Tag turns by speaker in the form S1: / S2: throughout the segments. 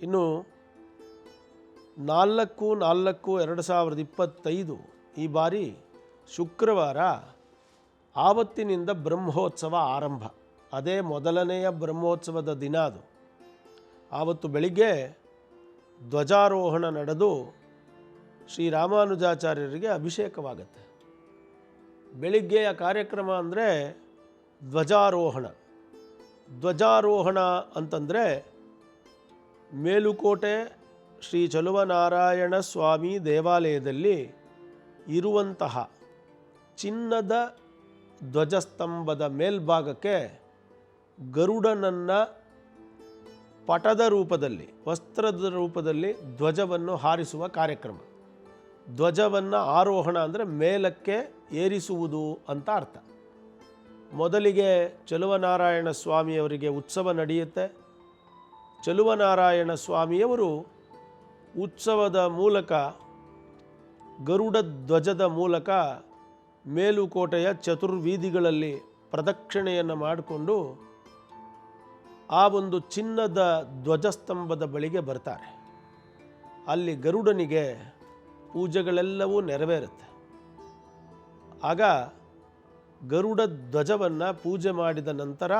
S1: ಇನ್ನು ನಾಲ್ಕು ನಾಲ್ಕು, ಎರಡು ಸಾವಿರದ ಇಪ್ಪತ್ತೈದು ಈ ಬಾರಿ ಶುಕ್ರವಾರ ಆವತ್ತಿನಿಂದ ಬ್ರಹ್ಮೋತ್ಸವ ಆರಂಭ. ಅದೇ ಮೊದಲನೆಯ ಬ್ರಹ್ಮೋತ್ಸವದ ದಿನ ಅದು. ಆವತ್ತು ಬೆಳಿಗ್ಗೆ ಧ್ವಜಾರೋಹಣ ನಡೆದು ಶ್ರೀರಾಮಾನುಜಾಚಾರ್ಯರಿಗೆ ಅಭಿಷೇಕವಾಗುತ್ತೆ. ಬೆಳಿಗ್ಗೆಯ ಕಾರ್ಯಕ್ರಮ ಅಂದರೆ ಧ್ವಜಾರೋಹಣ. ಧ್ವಜಾರೋಹಣ ಅಂತಂದರೆ ಮೇಲುಕೋಟೆ ಶ್ರೀ ಚಲುವನಾರಾಯಣ ಸ್ವಾಮಿ ದೇವಾಲಯದಲ್ಲಿ ಇರುವಂತಹ ಚಿನ್ನದ ಧ್ವಜಸ್ತಂಭದ ಮೇಲ್ಭಾಗಕ್ಕೆ ಗರುಡನನ್ನು ಪಟದ ರೂಪದಲ್ಲಿ, ವಸ್ತ್ರದ ರೂಪದಲ್ಲಿ ಧ್ವಜವನ್ನು ಹಾರಿಸುವ ಕಾರ್ಯಕ್ರಮ. ಧ್ವಜವನ್ನು ಆರೋಹಣ ಅಂದರೆ ಮೇಲಕ್ಕೆ ಏರಿಸುವುದು ಅಂತ ಅರ್ಥ. ಮೊದಲಿಗೆ ಚಲುವನಾರಾಯಣ ಸ್ವಾಮಿಯವರಿಗೆ ಉತ್ಸವ ನಡೆಯುತ್ತೆ. ಚಲುವನಾರಾಯಣ ಸ್ವಾಮಿಯವರು ಉತ್ಸವದ ಮೂಲಕ, ಗರುಡ ಧ್ವಜದ ಮೂಲಕ ಮೇಲುಕೋಟೆಯ ಚತುರ್ವೀದಿಗಳಲ್ಲಿ ಪ್ರದಕ್ಷಿಣೆಯನ್ನು ಮಾಡಿಕೊಂಡು ಆ ಒಂದು ಚಿನ್ನದ ಧ್ವಜಸ್ತಂಭದ ಬಳಿಗೆ ಬರ್ತಾರೆ. ಅಲ್ಲಿ ಗರುಡನಿಗೆ ಪೂಜೆಗಳೆಲ್ಲವೂ ನೆರವೇರುತ್ತೆ. ಆಗ ಗರುಡ ಧ್ವಜವನ್ನು ಪೂಜೆ ಮಾಡಿದ ನಂತರ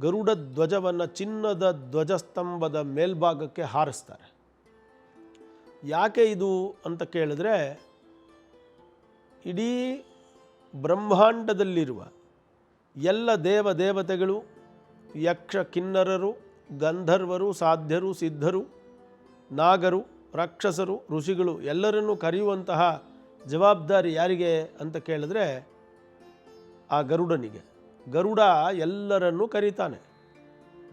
S1: ಗರುಡ ಧ್ವಜವನ್ನು ಚಿನ್ನದ ಧ್ವಜಸ್ತಂಭದ ಮೇಲ್ಭಾಗಕ್ಕೆ ಹಾರಿಸ್ತಾರೆ. ಯಾಕೆ ಇದು ಅಂತ ಕೇಳಿದ್ರೆ, ಇಡೀ ಬ್ರಹ್ಮಾಂಡದಲ್ಲಿರುವ ಎಲ್ಲ ದೇವ ದೇವತೆಗಳು, ಯಕ್ಷ ಕಿನ್ನರರು, ಗಂಧರ್ವರು, ಸಾಧ್ಯರು, ಸಿದ್ಧರು, ನಾಗರು, ರಾಕ್ಷಸರು, ಋಷಿಗಳು ಎಲ್ಲರನ್ನೂ ಕರೆಯುವಂತಹ ಜವಾಬ್ದಾರಿ ಯಾರಿಗೆ ಅಂತ ಕೇಳಿದ್ರೆ, ಆ ಗರುಡನಿಗೆ. ಗರುಡ ಎಲ್ಲರನ್ನೂ ಕರೀತಾನೆ.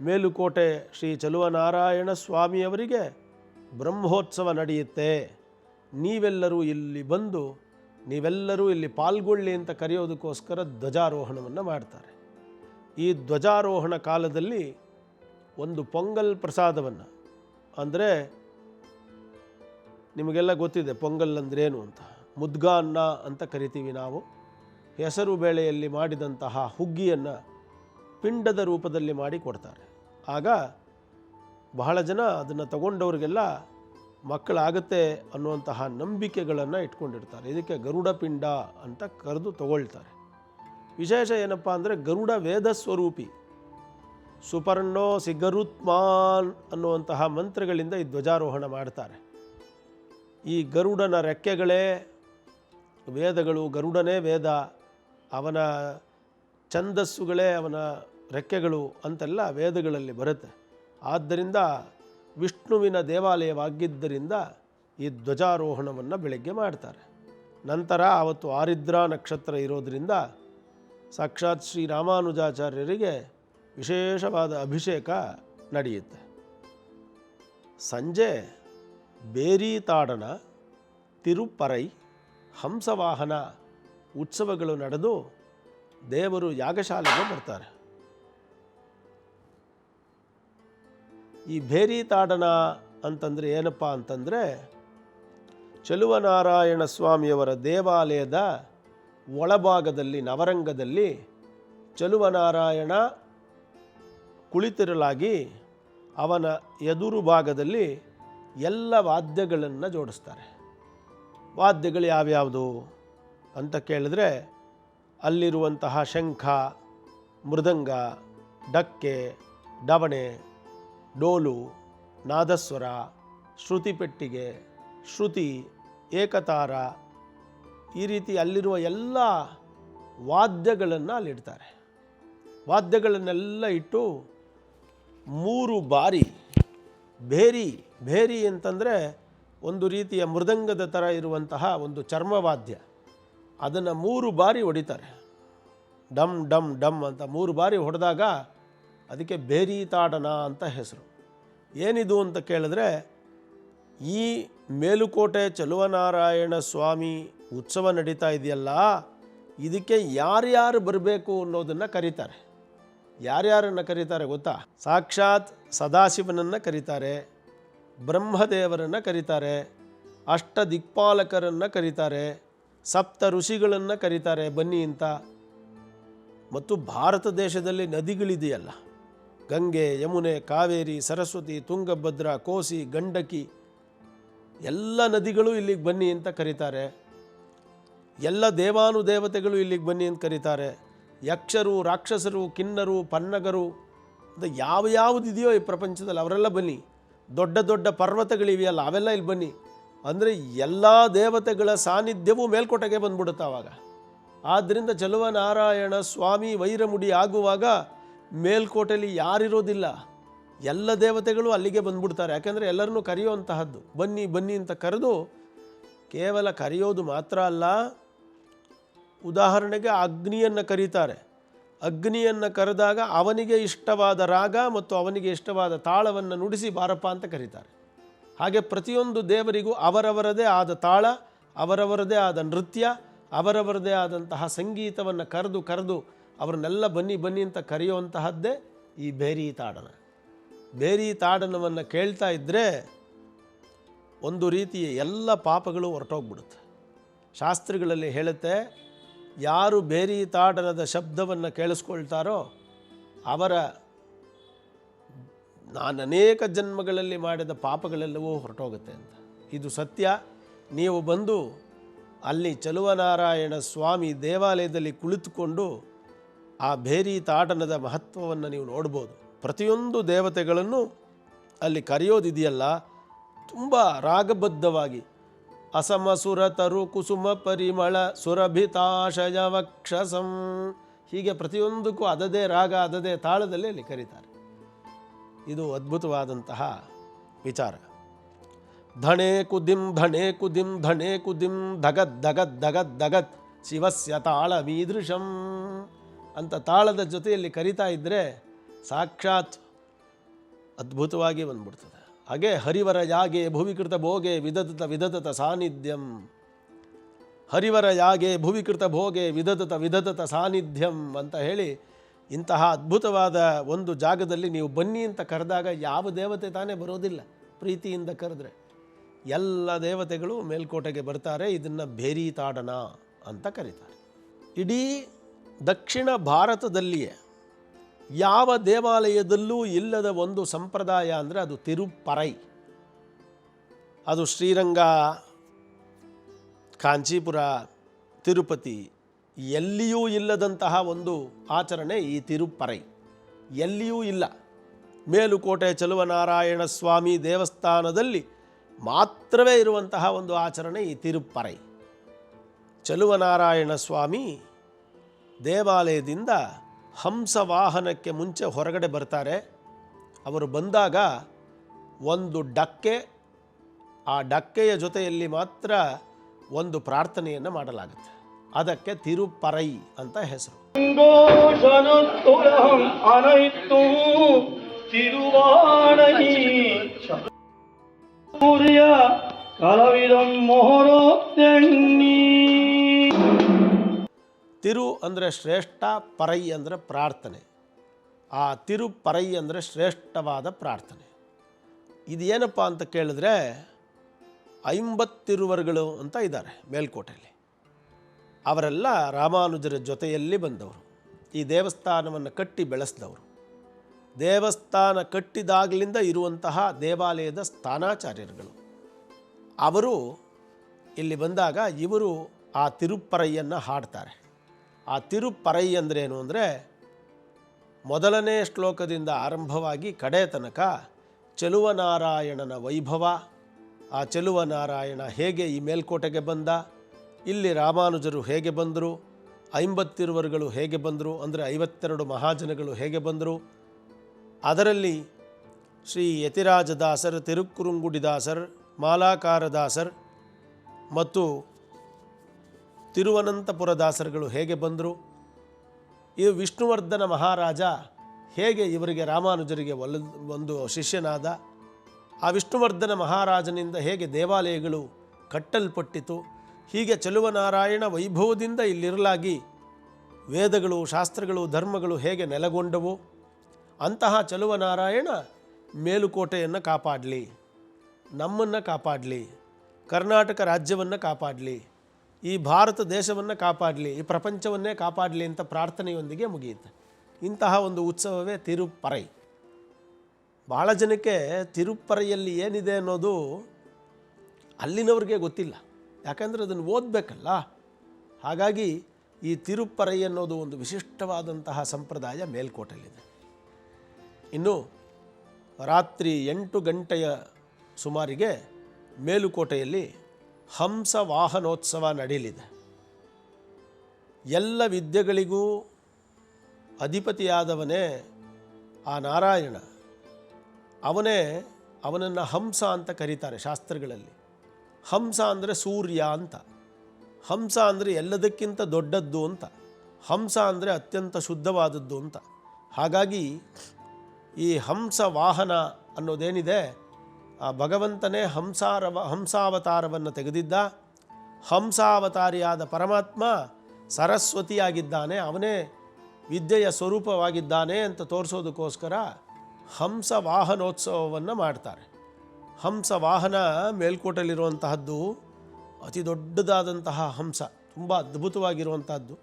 S1: ಮೇಲುಕೋಟೆ ಶ್ರೀ ಚಲುವನಾರಾಯಣ ಸ್ವಾಮಿಯವರಿಗೆ ಬ್ರಹ್ಮೋತ್ಸವ ನಡೆಯುತ್ತೆ. ನೀವೆಲ್ಲರೂ ಇಲ್ಲಿ ಬಂದು, ನೀವೆಲ್ಲರೂ ಇಲ್ಲಿ ಪಾಲ್ಗೊಳ್ಳಿ ಅಂತ ಕರೆಯೋದಕ್ಕೋಸ್ಕರ ಧ್ವಜಾರೋಹಣವನ್ನು ಮಾಡ್ತಾರೆ. ಈ ಧ್ವಜಾರೋಹಣ ಕಾಲದಲ್ಲಿ ಒಂದು ಪೊಂಗಲ್ ಪ್ರಸಾದವನ್ನು, ಅಂದರೆ ನಿಮಗೆಲ್ಲ ಗೊತ್ತಿದೆ ಪೊಂಗಲ್ ಅಂದ್ರೇನು ಅಂತ ಮುದ್ಗಾನ್ನ ಅಂತ ಕರಿತೀವಿ ನಾವು. ಹೆಸರು ಬೇಳೆಯಲ್ಲಿ ಮಾಡಿದಂತಹ ಹುಗ್ಗಿಯನ್ನು ಪಿಂಡದ ರೂಪದಲ್ಲಿ ಮಾಡಿ ಕೊಡ್ತಾರೆ. ಆಗ ಬಹಳ ಜನ ಅದನ್ನು ತಗೊಂಡವ್ರಿಗೆಲ್ಲ ಮಕ್ಕಳಾಗತ್ತೆ ಅನ್ನುವಂತಹ ನಂಬಿಕೆಗಳನ್ನು ಇಟ್ಕೊಂಡಿರ್ತಾರೆ. ಇದಕ್ಕೆ ಗರುಡ ಪಿಂಡ ಅಂತ ಕರೆದು ತಗೊಳ್ತಾರೆ. ವಿಶೇಷ ಏನಪ್ಪ ಅಂದರೆ ಗರುಡ ವೇದ ಸ್ವರೂಪಿ. ಸುಪರ್ಣೋ ಸಿಗರುತ್ಮಾನ್ ಅನ್ನುವಂತಹ ಮಂತ್ರಗಳಿಂದ ಈ ಧ್ವಜಾರೋಹಣ ಮಾಡ್ತಾರೆ. ಈ ಗರುಡನ ರೆಕ್ಕೆಗಳೇ ವೇದಗಳು ಗರುಡನೇ ವೇದ ಅವನ ಛಂದಸ್ಸುಗಳೇ ಅವನ ರೆಕ್ಕೆಗಳು ಅಂತೆಲ್ಲ ವೇದಗಳಲ್ಲಿ ಬರುತ್ತೆ. ಆದ್ದರಿಂದ ವಿಷ್ಣುವಿನ ದೇವಾಲಯವಾಗಿದ್ದರಿಂದ ಈ ಧ್ವಜಾರೋಹಣವನ್ನು ಬೆಳಗ್ಗೆ ಮಾಡ್ತಾರೆ. ನಂತರ ಆವತ್ತು ಆರಿದ್ರ ನಕ್ಷತ್ರ ಇರೋದರಿಂದ ಸಾಕ್ಷಾತ್ ಶ್ರೀ ರಾಮಾನುಜಾಚಾರ್ಯರಿಗೆ ವಿಶೇಷವಾದ ಅಭಿಷೇಕ ನಡೆಯುತ್ತೆ. ಸಂಜೆ ಬೇರೀತಾಡನ, ತಿರುಪರೈ, ಹಂಸವಾಹನ ಉತ್ಸವಗಳು ನಡೆದು ದೇವರು ಯಾಗಶಾಲೆಗೆ ಬರ್ತಾರೆ. ಈ ಭೇರಿ ತಾಡನ ಅಂತಂದರೆ ಏನಪ್ಪ ಅಂತಂದರೆ ಚಲುವನಾರಾಯಣ ಸ್ವಾಮಿಯವರ ದೇವಾಲಯದ ಒಳಭಾಗದಲ್ಲಿ, ನವರಂಗದಲ್ಲಿ ಚಲುವನಾರಾಯಣ ಕುಳಿತಿರಲಾಗಿ ಅವನ ಎದುರು ಭಾಗದಲ್ಲಿ ಎಲ್ಲ ವಾದ್ಯಗಳನ್ನು ಜೋಡಿಸ್ತಾರೆ. ವಾದ್ಯಗಳು ಯಾವ್ಯಾವುದು? ಅಂತ ಕೇಳಿದ್ರೆ ಅಲ್ಲಿರುವಂತಹ ಶಂಖ, ಮೃದಂಗ, ಡಕ್ಕೆ, ಡವಣೆ, ಡೋಲು, ನಾದಸ್ವರ, ಶ್ರುತಿ ಪೆಟ್ಟಿಗೆ, ಶ್ರುತಿ, ಏಕತಾರ ಈ ರೀತಿ ಅಲ್ಲಿರುವ ಎಲ್ಲ ವಾದ್ಯಗಳನ್ನು ಅಲ್ಲಿಡ್ತಾರೆ ವಾದ್ಯಗಳನ್ನೆಲ್ಲ ಇಟ್ಟು ಮೂರು ಬಾರಿ ಭೇರಿ ಭೇರಿ ಅಂತಂದರೆ ಒಂದು ರೀತಿಯ ಮೃದಂಗದ ಥರ ಇರುವಂತಹ ಒಂದು ಚರ್ಮವಾದ್ಯ. ಅದನ್ನು ಮೂರು ಬಾರಿ ಹೊಡಿತಾರೆ. ಡಮ್ ಡಮ್ ಡಮ್ ಅಂತ ಮೂರು ಬಾರಿ ಹೊಡೆದಾಗ ಅದಕ್ಕೆ ಬೇರಿ ತಾಡನ ಅಂತ ಹೆಸರು. ಏನಿದು ಅಂತ ಕೇಳಿದ್ರೆ ಈ ಮೇಲುಕೋಟೆ ಚಲುವನಾರಾಯಣ ಸ್ವಾಮಿ ಉತ್ಸವ ನಡೀತಾ ಇದೆಯಲ್ಲ, ಇದಕ್ಕೆ ಯಾರ್ಯಾರು ಬರಬೇಕು ಅನ್ನೋದನ್ನು ಕರೀತಾರೆ. ಯಾರ್ಯಾರನ್ನು ಕರೀತಾರೆ ಗೊತ್ತಾ? ಸಾಕ್ಷಾತ್ ಸದಾಶಿವನನ್ನು ಕರೀತಾರೆ, ಬ್ರಹ್ಮದೇವರನ್ನು ಕರೀತಾರೆ ಅಷ್ಟ ದಿಕ್ಪಾಲಕರನ್ನು ಕರೀತಾರೆ ಸಪ್ತ ಋಷಿಗಳನ್ನು ಕರೀತಾರೆ, ಬನ್ನಿ ಅಂತ. ಮತ್ತು ಭಾರತ ದೇಶದಲ್ಲಿ ನದಿಗಳಿದೆಯಲ್ಲ. ಗಂಗೆ, ಯಮುನೆ, ಕಾವೇರಿ, ಸರಸ್ವತಿ, ತುಂಗಭದ್ರ, ಕೋಸಿ, ಗಂಡಕಿ, ಎಲ್ಲ ನದಿಗಳು ಇಲ್ಲಿಗೆ ಬನ್ನಿ ಅಂತ ಕರೀತಾರೆ. ಎಲ್ಲ ದೇವಾನುದೇವತೆಗಳು ಇಲ್ಲಿಗೆ ಬನ್ನಿ ಅಂತ ಕರೀತಾರೆ. ಯಕ್ಷರು, ರಾಕ್ಷಸರು, ಕಿನ್ನರು, ಪನ್ನಗರು ಯಾವ ಯಾವುದಿದೆಯೋ ಈ ಪ್ರಪಂಚದಲ್ಲಿ ಅವರೆಲ್ಲ ಬನ್ನಿ. ದೊಡ್ಡ ದೊಡ್ಡ ಪರ್ವತಗಳಿವೆಯಲ್ಲ, ಅವೆಲ್ಲ ಇಲ್ಲಿ ಬನ್ನಿ. ಅಂದರೆ ಎಲ್ಲ ದೇವತೆಗಳ ಸಾನ್ನಿಧ್ಯವೂ ಮೇಲ್ಕೋಟೆಗೆ ಬಂದ್ಬಿಡುತ್ತೆ ಆವಾಗ ಆದ್ದರಿಂದ ಚಲುವನಾರಾಯಣ ಸ್ವಾಮಿ ವೈರಮುಡಿ ಆಗುವಾಗ ಮೇಲ್ಕೋಟೆಯಲ್ಲಿ ಯಾರಿರೋದಿಲ್ಲ. ಎಲ್ಲ ದೇವತೆಗಳು ಅಲ್ಲಿಗೆ ಬಂದ್ಬಿಡ್ತಾರೆ. ಯಾಕೆಂದರೆ ಎಲ್ಲರನ್ನೂ ಕರೆಯುವಂತಹದ್ದು. ಬನ್ನಿ ಬನ್ನಿ ಅಂತ ಕರೆದು ಕೇವಲ ಕರೆಯೋದು ಮಾತ್ರ ಅಲ್ಲ, ಉದಾಹರಣೆಗೆ ಅಗ್ನಿಯನ್ನು ಕರೀತಾರೆ. ಅಗ್ನಿಯನ್ನು ಕರೆದಾಗ ಅವನಿಗೆ ಇಷ್ಟವಾದ ರಾಗ ಮತ್ತು ಅವನಿಗೆ ಇಷ್ಟವಾದ ತಾಳವನ್ನು ನುಡಿಸಿ ಬಾರಪ್ಪ ಅಂತ ಕರೀತಾರೆ. ಹಾಗೆ ಪ್ರತಿಯೊಂದು ದೇವರಿಗೂ ಅವರವರದೇ ಆದ ತಾಳ, ಅವರವರದೇ ಆದ ನೃತ್ಯ, ಅವರವರದೇ ಆದಂತಹ ಸಂಗೀತವನ್ನು ಕರೆದು ಕರೆದು ಅವ್ರನ್ನೆಲ್ಲ ಬನ್ನಿ ಬನ್ನಿ ಅಂತ ಕರೆಯುವಂತಹದ್ದೇ ಈ ಬೇರಿ ತಾಡನ. ಬೇರಿ ತಾಡನವನ್ನು ಕೇಳ್ತಾ ಇದ್ದರೆ ಒಂದು ರೀತಿಯ ಎಲ್ಲ ಪಾಪಗಳು ಹೊರಟೋಗ್ಬಿಡುತ್ತೆ. ಶಾಸ್ತ್ರಗಳಲ್ಲಿ ಹೇಳುತ್ತೆ, ಯಾರು ಬೇರಿ ತಾಡನದ ಶಬ್ದವನ್ನು ಕೇಳಿಸ್ಕೊಳ್ತಾರೋ ಅವರ ನಾನು ಅನೇಕ ಜನ್ಮಗಳಲ್ಲಿ ಮಾಡಿದ ಪಾಪಗಳೆಲ್ಲವೂ ಹೊರಟೋಗುತ್ತೆ ಅಂತ. ಇದು ಸತ್ಯ. ನೀವು ಬಂದು ಅಲ್ಲಿ ಚಲುವನಾರಾಯಣ ಸ್ವಾಮಿ ದೇವಾಲಯದಲ್ಲಿ ಕುಳಿತುಕೊಂಡು ಆ ಭೇರಿ ತಾಟನದ ಮಹತ್ವವನ್ನು ನೀವು ನೋಡ್ಬೋದು. ಪ್ರತಿಯೊಂದು ದೇವತೆಗಳನ್ನು ಅಲ್ಲಿ ಕರೆಯೋದಿದೆಯಲ್ಲ. ತುಂಬ ರಾಗಬದ್ಧವಾಗಿ ಅಸಮ ಸುರ ತರು ಕುಸುಮ ಪರಿಮಳ ಸುರಭಿತಾಶಯ ವಕ್ಷಸಂ ಹೀಗೆ ಪ್ರತಿಯೊಂದಕ್ಕೂ ಅದದೇ ರಾಗ, ಅದದೇ ತಾಳದಲ್ಲಿ ಅಲ್ಲಿ ಕರೀತಾರೆ. ಇದು ಅದ್ಭುತವಾದಂತಹ ವಿಚಾರ. ಧಣೆ ಕುದಿಂ ಧಣೆ ಕುದಿಂ ಧಣೆ ಕುದಿಂ, ಧಗದ್ ಧಗದ್ ಧಗದ್ ಧಗತ್ ಶಿವಸ್ಯ ತಾಳ ಮೀದೃಶಂ ಅಂತ ತಾಳದ ಜೊತೆಯಲ್ಲಿ ಕರಿತಾ ಇದ್ದರೆ ಸಾಕ್ಷಾತ್ ಅದ್ಭುತವಾಗಿ ಬಂದ್ಬಿಡ್ತದೆ. ಹಾಗೆ ಹರಿವರ ಯಾಗೆ ಭುವಿಕೃತ ಭೋಗೆ ವಿದತತ ವಿಧತತ ಸಾನ್ನಿಧ್ಯಂ ಹರಿವರ ಯಾಗೆ ಭುವಿಕೃತ ಭೋಗೆ ವಿದತತ ವಿಧತತ ಸಾನ್ನಿಧ್ಯಂ ಅಂತ ಹೇಳಿ ಇಂತಹ ಅದ್ಭುತವಾದ ಒಂದು ಜಾಗದಲ್ಲಿ ನೀವು ಬನ್ನಿ ಅಂತ ಕರೆದಾಗ ಯಾವ ದೇವತೆ ತಾನೇ ಬರೋದಿಲ್ಲ. ಪ್ರೀತಿಯಿಂದ ಕರೆದ್ರೆ ಎಲ್ಲ ದೇವತೆಗಳು ಮೇಲ್ಕೋಟೆಗೆ ಬರ್ತಾರೆ, ಇದನ್ನು ಭೇರಿ ತಾಡನ ಅಂತ ಕರೀತಾರೆ. ಇಡೀ ದಕ್ಷಿಣ ಭಾರತದಲ್ಲಿಯೇ ಯಾವ ದೇವಾಲಯದಲ್ಲೂ ಇಲ್ಲದ ಒಂದು ಸಂಪ್ರದಾಯ ಅಂದರೆ ಅದು ತಿರುಪರೈ. ಅದು ಶ್ರೀರಂಗ, ಕಾಂಚೀಪುರ, ತಿರುಪತಿ ಎಲ್ಲಿಯೂ ಇಲ್ಲದಂತಹ ಒಂದು ಆಚರಣೆ ಈ ತಿರುಪ್ಪರೈ. ಎಲ್ಲಿಯೂ ಇಲ್ಲ. ಮೇಲುಕೋಟೆ ಚಲುವನಾರಾಯಣ ಸ್ವಾಮಿ ದೇವಸ್ಥಾನದಲ್ಲಿ ಮಾತ್ರವೇ ಇರುವಂತಹ ಒಂದು ಆಚರಣೆ ಈ ತಿರುಪ್ಪರೈ. ಚಲುವನಾರಾಯಣ ಸ್ವಾಮಿ ದೇವಾಲಯದಿಂದ ಹಂಸ ವಾಹನಕ್ಕೆ ಮುಂಚೆ ಹೊರಗಡೆ ಬರ್ತಾರೆ. ಅವರು ಬಂದಾಗ ಒಂದು ಡಕ್ಕೆ, ಆ ಡಕ್ಕೆಯ ಜೊತೆಯಲ್ಲಿ ಮಾತ್ರ ಒಂದು ಪ್ರಾರ್ಥನೆಯನ್ನು ಮಾಡಲಾಗುತ್ತೆ. ಅದಕ್ಕೆ ತಿರುಪರೈ ಅಂತ ಹೆಸರು.
S2: ಸೂರ್ಯ
S1: ತಿರು ಅಂದರೆ ಶ್ರೇಷ್ಠ ಪರೈ ಅಂದರೆ ಪ್ರಾರ್ಥನೆ. ಆ ತಿರು ಪರೈ ಅಂದರೆ ಶ್ರೇಷ್ಠವಾದ ಪ್ರಾರ್ಥನೆ. ಇದು ಏನಪ್ಪ ಅಂತ ಕೇಳಿದ್ರೆ ಐಂಬತ್ತಿರುವರುಗಳು ಅಂತ ಇದ್ದಾರೆ ಮೇಲ್ಕೋಟೆಯಲ್ಲಿ. ಅವರೆಲ್ಲ ರಾಮಾನುಜರ ಜೊತೆಯಲ್ಲಿ ಬಂದವರು. ಈ ದೇವಸ್ಥಾನವನ್ನು ಕಟ್ಟಿ ಬೆಳೆಸಿದವರು. ದೇವಸ್ಥಾನ ಕಟ್ಟಿದಾಗಲಿಂದ ಇರುವಂತಹ ದೇವಾಲಯದ ಸ್ಥಾನಾಚಾರ್ಯರುಗಳು. ಅವರು ಇಲ್ಲಿ ಬಂದಾಗ ಇವರು ಆ ತಿರುಪ್ಪರೈಯನ್ನು ಹಾಡ್ತಾರೆ. ಆ ತಿರುಪರೈ ಅಂದ್ರೇನು ಅಂದರೆ, ಮೊದಲನೇ ಶ್ಲೋಕದಿಂದ ಆರಂಭವಾಗಿ ಕಡೆ ತನಕ ಚೆಲುವನಾರಾಯಣನ ವೈಭವ, ಆ ಚೆಲುವನಾರಾಯಣ ಹೇಗೆ ಈ ಮೇಲ್ಕೋಟೆಗೆ ಬಂದ ಇಲ್ಲಿ ರಾಮಾನುಜರು ಹೇಗೆ ಬಂದರು? ಐಂಬತ್ತಿರುವರುಗಳು ಹೇಗೆ ಬಂದರು? ಅಂದರೆ ಐವತ್ತೆರಡು ಮಹಾಜನಗಳು ಹೇಗೆ ಬಂದರು? ಅದರಲ್ಲಿ ಶ್ರೀ ಯತಿರಾಜದಾಸರ್, ತಿರುಕ್ಕುರುಂಗುಡಿದಾಸರ್, ಮಾಲಾಕಾರದಾಸರ್ ಮತ್ತು ತಿರುವನಂತಪುರದಾಸರುಗಳು ಹೇಗೆ ಬಂದರು? ಈ ವಿಷ್ಣುವರ್ಧನ ಮಹಾರಾಜ ಹೇಗೆ ಇವರಿಗೆ ರಾಮಾನುಜರಿಗೆ ಒಲ, ಒಂದು ಶಿಷ್ಯನಾದ? ಆ ವಿಷ್ಣುವರ್ಧನ ಮಹಾರಾಜನಿಂದ ಹೇಗೆ ದೇವಾಲಯಗಳು ಕಟ್ಟಲ್ಪಟ್ಟಿತು? ಹೀಗೆ ಚಲುವನಾರಾಯಣ ವೈಭವದಿಂದ ಇಲ್ಲಿರಲಾಗಿ. ವೇದಗಳು, ಶಾಸ್ತ್ರಗಳು, ಧರ್ಮಗಳು ಹೇಗೆ ನೆಲೆಗೊಂಡವು, ಅಂತಹ ಚಲುವನಾರಾಯಣ ಮೇಲುಕೋಟೆಯನ್ನು ಕಾಪಾಡಲಿ, ನಮ್ಮನ್ನು ಕಾಪಾಡಲಿ, ಕರ್ನಾಟಕ ರಾಜ್ಯವನ್ನು ಕಾಪಾಡಲಿ, ಈ ಭಾರತ ದೇಶವನ್ನು ಕಾಪಾಡಲಿ, ಈ ಪ್ರಪಂಚವನ್ನೇ ಕಾಪಾಡಲಿ ಅಂತ ಪ್ರಾರ್ಥನೆಯೊಂದಿಗೆ ಮುಗಿಯುತ್ತೆ. ಇಂತಹ ಒಂದು ಉತ್ಸವವೇ ತಿರುಪ್ಪರೈ ಭಾಳ ಜನಕ್ಕೆ ತಿರುಪ್ಪರೆಯಲ್ಲಿ ಏನಿದೆ ಅನ್ನೋದು ಅಲ್ಲಿನವ್ರಿಗೆ ಗೊತ್ತಿಲ್ಲ. ಯಾಕಂದರೆ ಅದನ್ನು ಓದಬೇಕಲ್ಲ? ಹಾಗಾಗಿ ಈ ತಿರುಪ್ಪರೈ ಅನ್ನೋದು ಒಂದು ವಿಶಿಷ್ಟವಾದಂತಹ ಸಂಪ್ರದಾಯ ಮೇಲ್ಕೋಟೆಯಲ್ಲಿದೆ. ಇನ್ನು ರಾತ್ರಿ ಎಂಟು ಗಂಟೆಯ ಸುಮಾರಿಗೆ ಮೇಲುಕೋಟೆಯಲ್ಲಿ ಹಂಸ ವಾಹನೋತ್ಸವ ನಡೆಯಲಿದೆ. ಎಲ್ಲ ವಿದ್ಯೆಗಳಿಗೂ ಅಧಿಪತಿಯಾದವನೇ ಆ ನಾರಾಯಣ. ಅವನೇ ಅವನನ್ನು ಹಂಸ ಅಂತ ಕರೀತಾರೆ ಶಾಸ್ತ್ರಗಳಲ್ಲಿ. ಹಂಸ ಅಂದರೆ ಸೂರ್ಯ ಅಂತ. ಹಂಸ ಅಂದರೆ ಎಲ್ಲದಕ್ಕಿಂತ ದೊಡ್ಡದ್ದು ಅಂತ. ಹಂಸ ಅಂದರೆ ಅತ್ಯಂತ ಶುದ್ಧವಾದದ್ದು ಅಂತ. ಹಾಗಾಗಿ ಈ ಹಂಸ ವಾಹನ ಅನ್ನೋದೇನಿದೆ, ಆ ಭಗವಂತನೇ ಹಂಸಾರವ, ಹಂಸಾವತಾರವನ್ನು ತೆಗೆದಿದ್ದ. ಹಂಸಾವತಾರಿಯಾದ ಪರಮಾತ್ಮ ಸರಸ್ವತಿಯಾಗಿದ್ದಾನೆ, ಅವನೇ ವಿದ್ಯೆಯ ಸ್ವರೂಪವಾಗಿದ್ದಾನೆ ಅಂತ ತೋರಿಸೋದಕ್ಕೋಸ್ಕರ ಹಂಸ ವಾಹನೋತ್ಸವವನ್ನು ಮಾಡ್ತಾರೆ. ಹಂಸ ವಾಹನ ಮೇಲ್ಕೋಟೆಯಲ್ಲಿರುವಂತಹದ್ದು ಅತಿ ದೊಡ್ಡದಾದಂತಹ ಹಂಸ, ತುಂಬ ಅದ್ಭುತವಾಗಿರುವಂತಹದ್ದು.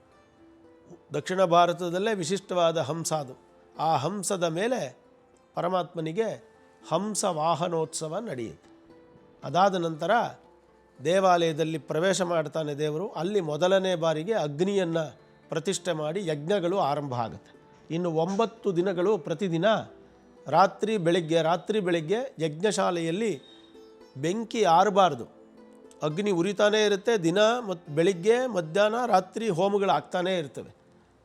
S1: ದಕ್ಷಿಣ ಭಾರತದಲ್ಲೇ ವಿಶಿಷ್ಟವಾದ ಹಂಸ ಅದು. ಆ ಹಂಸದ ಮೇಲೆ ಪರಮಾತ್ಮನಿಗೆ ಹಂಸ ವಾಹನೋತ್ಸವ ನಡೆಯುತ್ತೆ. ಅದಾದ ನಂತರ ದೇವಾಲಯದಲ್ಲಿ ಪ್ರವೇಶ ಮಾಡ್ತಾನೆ ದೇವರು. ಅಲ್ಲಿ ಮೊದಲನೇ ಬಾರಿಗೆ ಅಗ್ನಿಯನ್ನು ಪ್ರತಿಷ್ಠೆ ಮಾಡಿ ಯಜ್ಞಗಳು ಆರಂಭ ಆಗುತ್ತೆ. ಇನ್ನು ಒಂಬತ್ತು ದಿನಗಳು ಪ್ರತಿದಿನ ರಾತ್ರಿ ಬೆಳಗ್ಗೆ ರಾತ್ರಿ ಬೆಳಗ್ಗೆ ಯಜ್ಞಶಾಲೆಯಲ್ಲಿ ಬೆಂಕಿ ಆರಬಾರ್ದು. ಅಗ್ನಿ ಉರಿತಾನೇ ಇರುತ್ತೆ, ದಿನ ಮತ್ತು ಬೆಳಿಗ್ಗೆ, ಮಧ್ಯಾಹ್ನ, ರಾತ್ರಿ ಹೋಮಗಳು ಆಗ್ತಾನೇ ಇರ್ತವೆ.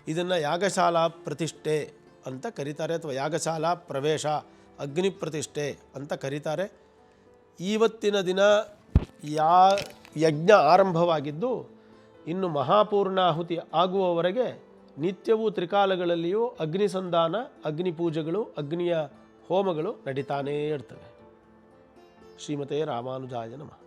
S1: ಇದನ್ನು ಯಾಗಶಾಲಾ ಪ್ರತಿಷ್ಠೆ ಅಂತ ಕರೀತಾರೆ ಅಥವಾ ಯಾಗಶಾಲಾ ಪ್ರವೇಶ, ಅಗ್ನಿ ಪ್ರತಿಷ್ಠೆ ಅಂತ ಕರೀತಾರೆ. ಇವತ್ತಿನ ದಿನ ಯಾ, ಯಜ್ಞ ಆರಂಭವಾಗಿದ್ದು ಇನ್ನು ಮಹಾಪೂರ್ಣಾಹುತಿ ಆಗುವವರೆಗೆ ನಿತ್ಯವೂ ತ್ರಿಕಾಲಗಳಲ್ಲಿಯೂ ಅಗ್ನಿ ಸಂಧಾನ ಅಗ್ನಿ ಪೂಜೆಗಳು ಅಗ್ನಿಯ ಹೋಮಗಳು ನಡೀತಾನೇ ಇರ್ತವೆ. ಶ್ರೀಮತೆ ರಾಮಾನುಜಾಯ ನಮಃ.